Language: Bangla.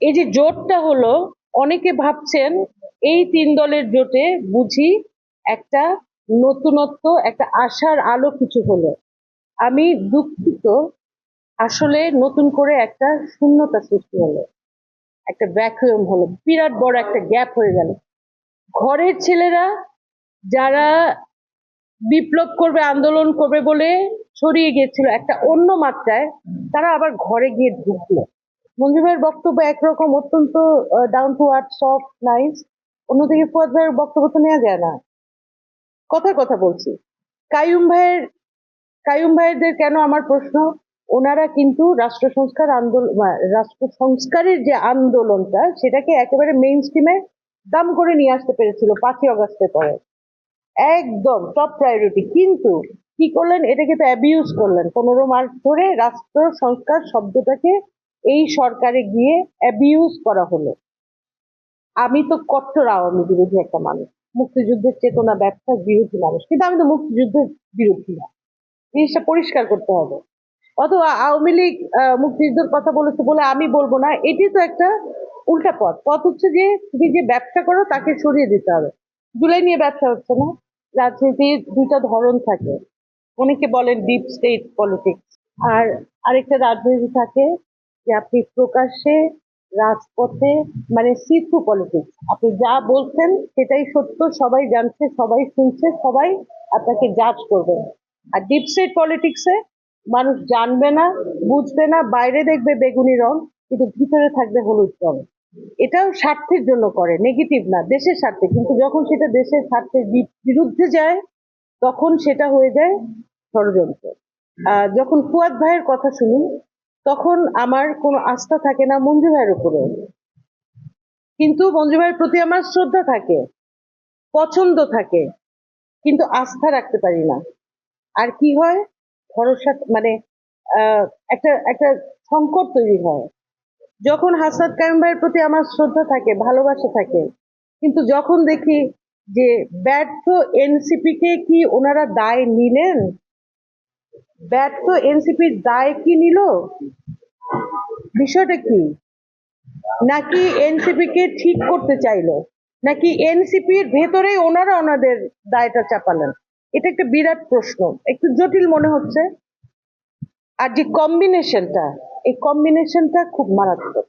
এই যে জোটটা হলো, অনেকে ভাবছেন এই তিন দলের জোটে বুঝি একটা নতুনত্ব, একটা আশার আলো কিছু হলো। আমি দুঃখিত, আসলে নতুন করে একটা শূন্যতা সৃষ্টি হলো, একটা ভ্যাকুয়াম হলো, বিরাট বড় একটা গ্যাপ হয়ে গেল। ঘরের ছেলেরা যারা বিপ্লব করবে, আন্দোলন করবে বলে ছড়িয়ে গিয়েছিল একটা অন্য মাত্রায়, তারা আবার ঘরে গিয়ে ঢুকলো। মঞ্জু বক্তব্য একরকম, অত্যন্ত down to earth soft nice অন্যদিকে ফুয়াদ ভাইয়ের বক্তব্য তো নেওয়া যায় না। কথার কথা বলছি। কায়ুম ভাইয়ের কায়ুম ভাইদের কেন আমার প্রশ্ন? ওনারা কিন্তু রাষ্ট্র সংস্কার আন্দোলন রাষ্ট্র সংস্কারের যে আন্দোলনটা, সেটাকে একেবারে মেইন স্ট্রিমে দাম করে নিয়ে আসতে পেরেছিল পাঁচই অগস্টের পরে। একদম টপ প্রায়োরিটি কিন্তু কি করলেন? এটাকে তো অ্যাবিউজ করলেন। পনেরো মার্চ ধরে রাষ্ট্র সংস্কার শব্দটাকে এই সরকারে গিয়ে অ্যাবিউজ করা হলো। আমি তো কট্টর আওয়ামী বিরোধী একটা মানুষ। মুক্তিযুদ্ধের চেতনা ব্যবসার বিরোধী মানুষ। কিন্তু আমি তো মুক্তিযুদ্ধের বিরোধী না। জিনিসটা পরিষ্কার করতে হবে। অথবা আওয়ামী লীগ মুক্তিযুদ্ধের কথা বলেছে বলে আমি বলব না। এটি তো একটা উল্টা পথ। পথ হচ্ছে যে তুমি যে ব্যবসা করো তাকে সরিয়ে দিতে হবে। জুলাই নিয়ে ব্যবসা হচ্ছে না। রাজনীতির দুইটা ধরন থাকে। অনেকে বলেন ডিপ স্টেট পলিটিক্স আর আরেকটা রাজনীতি থাকে যে আপনি প্রকাশ্যে রাজপথে মানে সিথু পলিটিক্স আপনি যা বলছেন সেটাই সত্য, সবাই জানছে, সবাই শুনছে, সবাই আপনাকে জাজ করবে। আর ডিপ স্টেট পলিটিক্সে মানুষ জানবে না, বুঝবে না, বাইরে দেখবে বেগুনি রং, কিন্তু ভিতরে থাকবে হলুদ রং। এটাও স্বার্থের জন্য করে নেগেটিভ না, দেশের স্বার্থে। কিন্তু যখন সেটা দেশের স্বার্থের বিরুদ্ধে যায়, তখন সেটা হয়ে যায় ষড়যন্ত্র। যখন ফুয়াদ ভাইয়ের কথা শুনি তখন আমার কোনো আস্থা থাকে না মঞ্জু ভাইয়ের উপরে। কিন্তু মঞ্জু ভাইয়ের প্রতি আমার শ্রদ্ধা থাকে, পছন্দ থাকে, কিন্তু আস্থা রাখতে পারি না। আর কি হয়? ভরসা মানে একটা একটা সংকট তৈরি হয়। যখন হাসাদ কাইম ভাইয়ের প্রতি আমার শ্রদ্ধা থাকে, ভালোবাসা থাকে, কিন্তু যখন দেখি যে ব্যর্থ এনসিপি কে কি ওনারা দায় নিলেন ব্যর্থ এনসিপির দায় কি নিল? বিষয়টা কি? নাকি এনসিপিকে ঠিক করতে চাইলো? নাকি এনসিপির ভেতরেই ওনারা ওনাদের দায়টা চাপালেন? এটা একটা বিরাট প্রশ্ন। একটু জটিল মনে হচ্ছে। আর যে কম্বিনেশনটা এই কম্বিনেশনটা খুব মারাত্মক।